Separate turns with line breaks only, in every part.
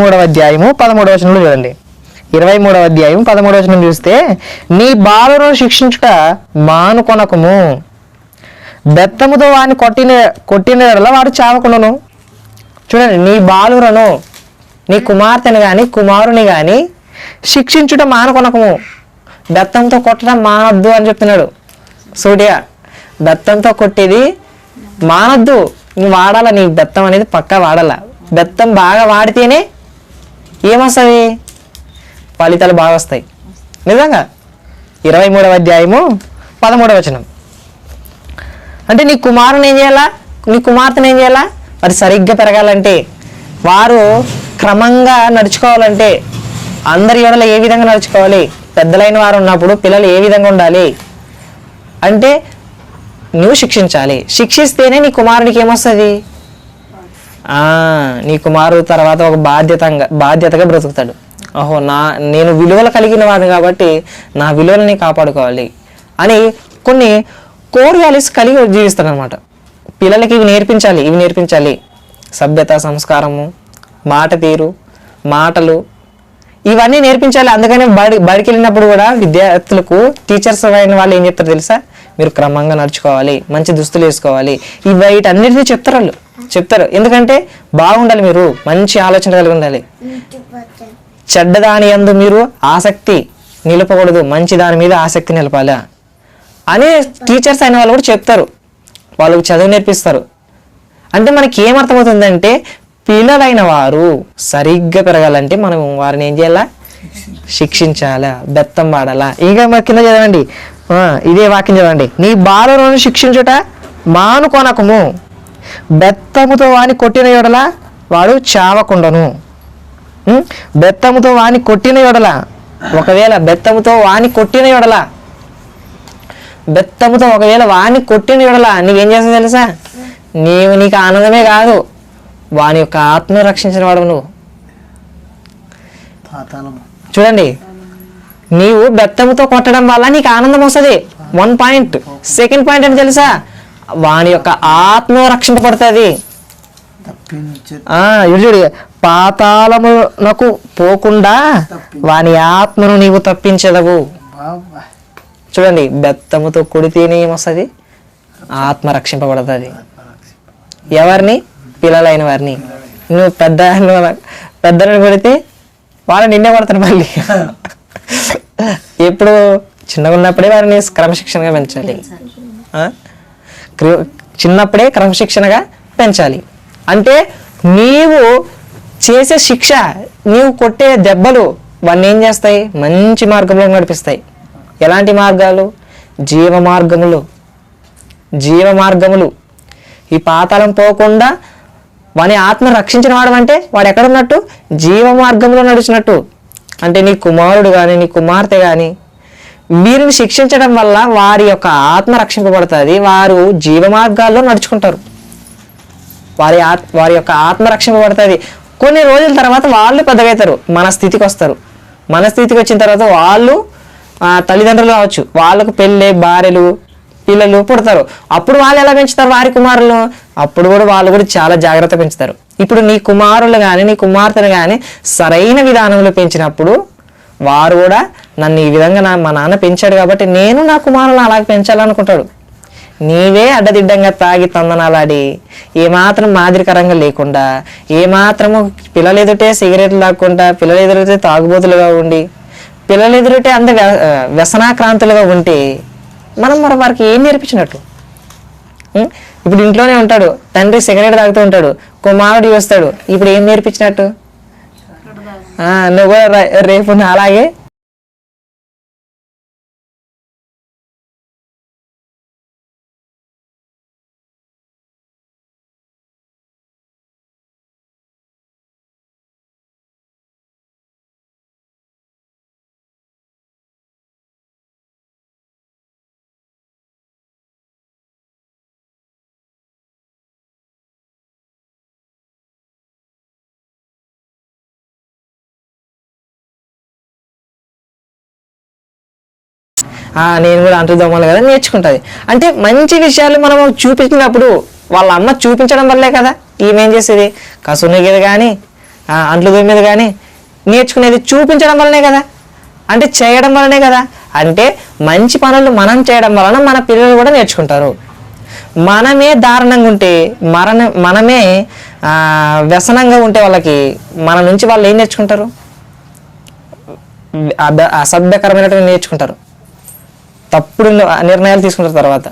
మూడవ అధ్యాయము పదమూడవ వచనంలో చూడండి. ఇరవై మూడవ అధ్యాయం పదమూడవ వచనం చూస్తే నీ బాలును శిక్షించుట మానుకొనకము. బెత్తముతో వాడిని కొట్టిన కొట్టిన వాడు చావకుండాను. చూడండి నీ బాలురను నీ కుమార్తెని కానీ కుమారుని కానీ శిక్షించుట మానుకొనకము. బెత్తంతో కొట్టడం మానొద్దు అని చెప్తున్నాడు. సూర్య బెత్తంతో కొట్టేది మానొద్దు. నువ్వు వాడాల? నీ బెత్తం అనేది పక్కా వాడాల? బెత్తం బాగా వాడితేనే ఏమొస్తుంది ఫలితాలు బాగా వస్తాయి. నిజంగా? ఇరవై మూడవ అధ్యాయము పదమూడవ వచనం. అంటే నీ కుమారుని ఏం చేయాలా? నీ కుమార్తెను ఏం చేయాలా? మరి సరిగ్గా పెరగాలంటే వారు క్రమంగా నడుచుకోవాలంటే అందరి ఎడల ఏ విధంగా నడుచుకోవాలి? పెద్దలైన వారు ఉన్నప్పుడు పిల్లలు ఏ విధంగా ఉండాలి? అంటే నువ్వు శిక్షించాలి. శిక్షిస్తేనే నీ కుమారునికి ఏమొస్తుంది? నీ కుమారుడు తర్వాత ఒక బాధ్యతంగా బాధ్యతగా బ్రతుకుతాడు. ఓహో నా నేను విలువలు కలిగిన వాడిని కాబట్టి నా విలువలని కాపాడుకోవాలి అని కొన్ని కోర్ వాల్యూస్ కలిగి జీవిస్తాడు అనమాట పిల్లలకి ఇవి నేర్పించాలి ఇవి నేర్పించాలి. సభ్యత సంస్కారము మాట తీరు మాటలు ఇవన్నీ నేర్పించాలి. అందుకనే బడి బడికి వెళ్ళినప్పుడు కూడా విద్యార్థులకు టీచర్స్ అయిన వాళ్ళు ఏం చెప్తారు తెలుసా? మీరు క్రమంగా నడుచుకోవాలి మంచి దుస్తులు వేసుకోవాలి. ఇవి వీటన్నిటిని చెప్తారు వాళ్ళు. చెప్తారు. ఎందుకంటే బాగుండాలి మీరు మంచి ఆలోచన కలిగి ఉండాలి. చెడ్డదాని యందు మీరు ఆసక్తి నిలపకూడదు మంచి దాని మీద ఆసక్తి నిలపాలా. అని టీచర్స్ అయిన వాళ్ళు కూడా చెప్తారు. వాళ్ళకి చదువు నేర్పిస్తారు. అంటే మనకి ఏమర్థమవుతుందంటే పిల్లలైన వారు సరిగ్గా పెరగాలంటే మనం వారిని ఏం చేయాలా? శిక్షించాలా బెత్తం పాడాలా. ఇంకా మరి కింద చదవండి. ఇదే వాక్యం చదవండి. నీ బాలులను శిక్షించుట మానుకోనకము. బెత్తముతో వాని కొట్టిన యొడల వాడు చావకుండను? బెత్తముతో వాని కొట్టిన యొడల ఒకవేళ బెత్తముతో వాని కొట్టిన యొడల బెత్తముతో ఒకవేళ వాని కొట్టిన యొడల నీకేం చేస్తుంది తెలుసా? నీవు నీకు ఆనందమే కాదు వాని యొక్క ఆత్మను రక్షించిన వాడు నువ్వు. చూడండి నీవు బెత్తముతో కొట్టడం వల్ల నీకు ఆనందం వస్తుంది. వన్ పాయింట్ సెకండ్ పాయింట్ ఏంటి తెలుసా? వాని యొక్క ఆత్మ రక్షింపబడుతుంది. చూడు పాతాళమునకు పోకుండా వాని ఆత్మను నీవు తప్పించదవు. చూడండి బెత్తముతో కొడితేనే ఏమొస్తుంది ఆత్మ రక్షింపబడుతుంది. ఎవరిని? పిల్లలైన వారిని. నువ్వు పెద్ద పెద్దలను కొడితే వాళ్ళు నిన్నే కొడతారు మళ్ళీ. ఎప్పుడు చిన్నగా ఉన్నప్పుడే వారిని క్రమశిక్షణగా పెంచాలి. చిన్నప్పుడే క్రమశిక్షణగా పెంచాలి. అంటే నీవు చేసే శిక్ష నీవు కొట్టే దెబ్బలు వాడిని ఏం చేస్తాయి? మంచి మార్గంలో నడిపిస్తాయి. ఎలాంటి మార్గాలు? జీవ మార్గములు. జీవ మార్గములు. ఈ పాతాళం పోకుండా వాని ఆత్మ రక్షించిన వాడు అంటే వాడు ఎక్కడ ఉన్నట్టు? జీవ మార్గంలో నడిచినట్టు. అంటే నీ కుమారుడు కానీ నీ కుమార్తె కానీ వీరిని శిక్షించడం వల్ల వారి యొక్క ఆత్మ రక్షింపబడుతుంది. వారు జీవ మార్గాల్లో నడుచుకుంటారు. వారి ఆత్ వారి యొక్క ఆత్మ రక్షింపబడుతుంది. కొన్ని రోజుల తర్వాత వాళ్ళు పెద్దగవుతారు మన స్థితికి వస్తారు. మన స్థితికి వచ్చిన తర్వాత వాళ్ళు తల్లిదండ్రులు కావచ్చు వాళ్ళకు పెళ్ళి భార్యలు పిల్లలు పుడతారు. అప్పుడు వాళ్ళు ఎలా పెంచుతారు వారి కుమారులను? అప్పుడు కూడా వాళ్ళు కూడా చాలా జాగ్రత్త పెంచుతారు. ఇప్పుడు నీ కుమారులు కానీ నీ కుమార్తెను కానీ సరైన విధానంలో పెంచినప్పుడు వారు కూడా నన్ను ఈ విధంగా నా మా నాన్న పెంచాడు కాబట్టి నేను నా కుమారులను అలాగే పెంచాలనుకుంటాడు. నీవే అడ్డదిడ్డంగా తాగి తందనాలాడి ఏమాత్రం మాదిరికరంగా లేకుండా ఏమాత్రము పిల్లలు ఎదుటే సిగరెట్లు లాక్కుండా పిల్లలు ఎదురుటే తాగుబోతులుగా ఉండి పిల్లలు ఎదురుటే అంత వ్య- వ్యసనాక్రాంతులుగా ఉంటే మనం మరి వారికి ఏం నేర్పించినట్టు? ఇప్పుడు ఇంట్లోనే ఉంటాడు తండ్రి సిగరెట్ తాగుతూ ఉంటాడు కుమారుడు వస్తాడు ఇప్పుడు ఏం నేర్పించినట్టు? నువ్వు కూడా రే- రేపు నా నేను కూడా అంటు దొమ్మలు కదా నేర్చుకుంటుంది. అంటే మంచి విషయాలు మనం చూపించినప్పుడు వాళ్ళ అమ్మ చూపించడం వల్లే కదా ఈమెం చేసేది. కసునగేది కానీ అంట్లు తోమేది కానీ నేర్చుకునేది చూపించడం వల్లనే కదా. అంటే చేయడం వల్లనే కదా. అంటే మంచి పనులు మనం చేయడం వలన మన పిల్లలు కూడా నేర్చుకుంటారు. మనమే దారుణంగా ఉంటే మరణ మనమే వ్యసనంగా ఉంటే వాళ్ళకి మన నుంచి వాళ్ళు ఏం నేర్చుకుంటారు? అసభ్యకరమైనటువంటి నేర్చుకుంటారు. తప్పుడు నిర్ణయాలు తీసుకుంటారు తర్వాత.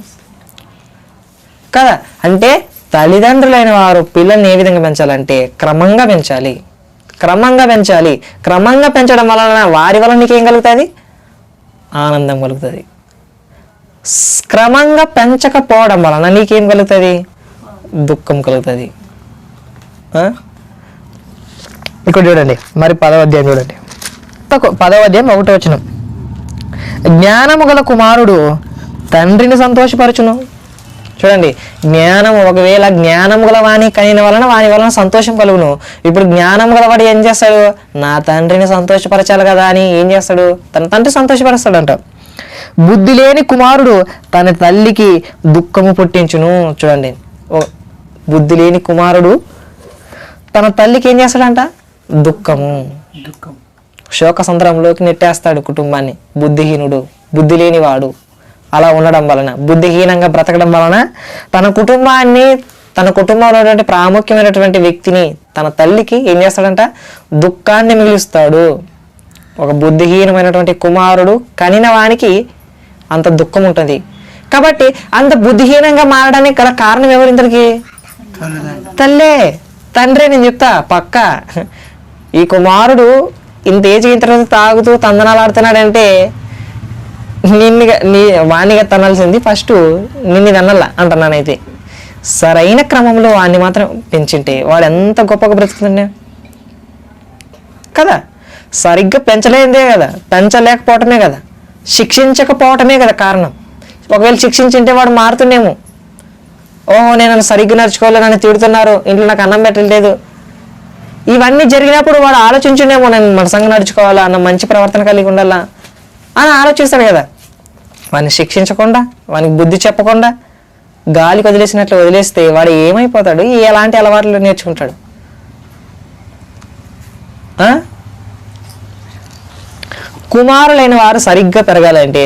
కదా? అంటే తల్లిదండ్రులైన వారు పిల్లల్ని ఏ విధంగా పెంచాలంటే క్రమంగా పెంచాలి. క్రమంగా పెంచాలి. క్రమంగా పెంచడం వలన వారి వలన నీకేం కలుగుతుంది? ఆనందం కలుగుతుంది. క్రమంగా పెంచకపోవడం వలన నీకేం కలుగుతుంది? దుఃఖం కలుగుతుంది. ఇక్కడ చూడండి. మరి పదవ అధ్యాయం చూడండి. పదవ అధ్యాయం ఒకటో వచ్చినాం జ్ఞానము గల కుమారుడు తండ్రిని సంతోషపరచును. చూడండి జ్ఞానం ఒకవేళ జ్ఞానము గల వాణి కలిగిన వలన వాని వలన సంతోషం కలుగును. ఇప్పుడు జ్ఞానం గలవాడు ఏం చేస్తాడు? నా తండ్రిని సంతోషపరచాలి కదా అని ఏం చేస్తాడు? తన తండ్రి సంతోషపరుస్తాడంట. బుద్ధి లేని కుమారుడు తన తల్లికి దుఃఖము పుట్టించును. చూడండి ఓ బుద్ధి లేని కుమారుడు తన తల్లికి ఏం చేస్తాడంట? దుఃఖము.
దుఃఖం
శోక సంద్రంలోకి నెట్టేస్తాడు కుటుంబాన్ని. బుద్ధిహీనుడు బుద్ధి లేనివాడు అలా ఉండడం వలన బుద్ధిహీనంగా బ్రతకడం వలన తన కుటుంబాన్ని తన కుటుంబంలో ఉన్నటువంటి ప్రాముఖ్యమైనటువంటి వ్యక్తిని తన తల్లికి ఏం చేస్తాడంట? దుఃఖాన్ని మిగులుస్తాడు. ఒక బుద్ధిహీనమైనటువంటి కుమారుడు కనిన వానికి అంత దుఃఖం ఉంటుంది. కాబట్టి అంత బుద్ధిహీనంగా మారడానికి గల కారణం ఎవరు
తల్లిదండ్రులు
తల్లే. తండ్రి నేను చెప్తా పక్క. ఈ కుమారుడు ఇంత ఏజ్ అయిన తర్వాత తాగుతూ తందనాలు ఆడుతున్నాడంటే నిన్నుగా నీ వాణిగా తనాల్సింది ఫస్ట్ నిన్ను తన్నల్లా అంటున్నానైతే. సరైన క్రమంలో వాడిని మాత్రం పెంచింటే వాడు ఎంత గొప్పగా బ్రతుకుతుండే? కదా? సరిగ్గా పెంచలేదే కదా? పెంచలేకపోవటమే కదా? శిక్షించకపోవటమే కదా కారణం. ఒకవేళ శిక్షించింటే వాడు మారుతుండేమో. ఓహో నేను సరిగ్గా నడుచుకోవాలి నన్ను తిడుతున్నారు ఇంట్లో నాకు అన్నం పెట్టలేదు ఇవన్నీ జరిగినప్పుడు వాడు ఆలోచించుండేమో నేను మనసంగా నడుచుకోవాలా అన్న మంచి ప్రవర్తన కలిగి ఉండాలా అని ఆలోచిస్తాడు కదా. వాడిని శిక్షించకుండా వానికి బుద్ధి చెప్పకుండా గాలికి వదిలేసినట్లు వదిలేస్తే వాడు ఏమైపోతాడు? ఎలాంటి అలవాట్లు నేర్చుకుంటాడు? కుమారులైన వారు సరిగ్గా పెరగాలంటే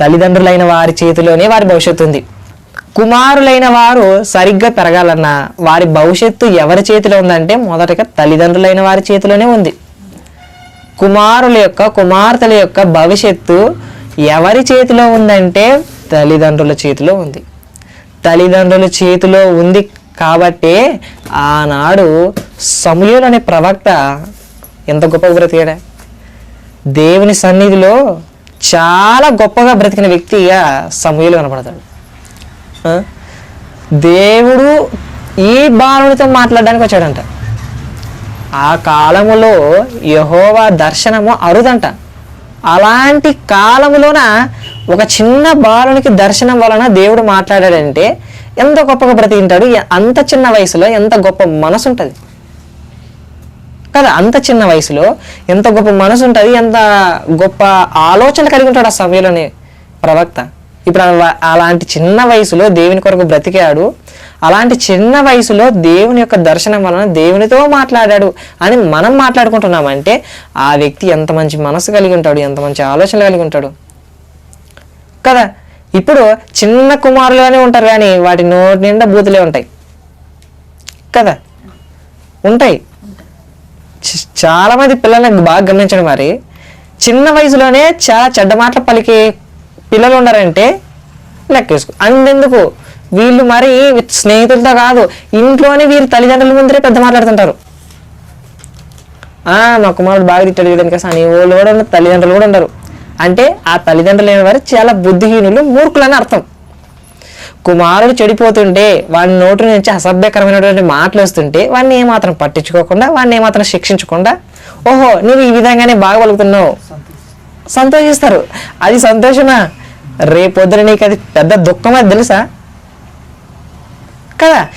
తల్లిదండ్రులైన వారి చేతిలోనే వారి భవిష్యత్తు ఉంది. కుమారులైన వారు సరిగ్గా పెరగాలన్నా వారి భవిష్యత్తు ఎవరి చేతిలో ఉందంటే మొదటగా తల్లిదండ్రులైన వారి చేతిలోనే ఉంది. కుమారుల యొక్క కుమార్తెల యొక్క భవిష్యత్తు ఎవరి చేతిలో ఉందంటే తల్లిదండ్రుల చేతిలో ఉంది. తల్లిదండ్రుల చేతిలో ఉంది కాబట్టే ఆనాడు సమయులు అనే ప్రవక్త ఎంత గొప్ప బ్రతికాడా? దేవుని సన్నిధిలో చాలా గొప్పగా బ్రతికిన వ్యక్తిగా సమయులు కనపడతాడు దేవుడు ఈ బాలునితో మాట్లాడడానికి వచ్చాడంట. ఆ కాలములో యహోవా దర్శనము అరుదంట. అలాంటి కాలములోన ఒక చిన్న బాలునికి దర్శనం వలన దేవుడు మాట్లాడాడంటే ఎంత గొప్పగా బ్రతికింటాడు? అంత చిన్న వయసులో ఎంత గొప్ప మనసు ఉంటుంది కదా అంత చిన్న వయసులో ఎంత గొప్ప మనసు ఉంటుంది ఎంత గొప్ప ఆలోచన కలిగి ఉంటాడు ఆ సమయంలోనే ప్రవక్త. ఇప్పుడు అలా- అలాంటి చిన్న వయసులో దేవుని కొరకు బ్రతికాడు. అలాంటి చిన్న వయసులో దేవుని యొక్క దర్శనం వలన దేవునితో మాట్లాడాడు అని మనం మాట్లాడుకుంటున్నామంటే ఆ వ్యక్తి ఎంత మంచి మనసు కలిగి ఉంటాడు ఎంత మంచి ఆలోచన కలిగి ఉంటాడు. కదా? ఇప్పుడు చిన్న కుమారులుగానే ఉంటారు కానీ వాటి నోటి నిండా బూతులే ఉంటాయి. కదా? ఉంటాయి. చాలామంది పిల్లల్ని బాగా గమనించడం మరి చిన్న వయసులోనే చాలా చెడ్డ మాటలు పలికే పిల్లలు ఉన్నారంటే లెక్కేసుకో. అంతెందుకు? వీళ్ళు మరి స్నేహితులతో కాదు ఇంట్లోనే వీరు తల్లిదండ్రుల ముందరే పెద్ద మాట్లాడుతుంటారు. ఆ మా కుమారుడు బాగా తిట్టాడు చూడడానికి అని వాళ్ళు కూడా ఉన్నారు తల్లిదండ్రులు కూడా ఉండరు. అంటే ఆ తల్లిదండ్రులు అయిన వారు చాలా బుద్ధిహీనులు మూర్ఖులని అర్థం. కుమారుడు చెడిపోతుంటే వాడి నోటి నుంచి అసభ్యకరమైనటువంటి మాటలు వస్తుంటే వాడిని ఏమాత్రం పట్టించుకోకుండా వాడిని ఏమాత్రం శిక్షించకుండా ఓహో నువ్వు ఈ విధంగానే బాగా సంతోషిస్తారు. అది సంతోషమా? రేపొద్దున నీకు అది పెద్ద దుఃఖమా తెలుసా? కదా?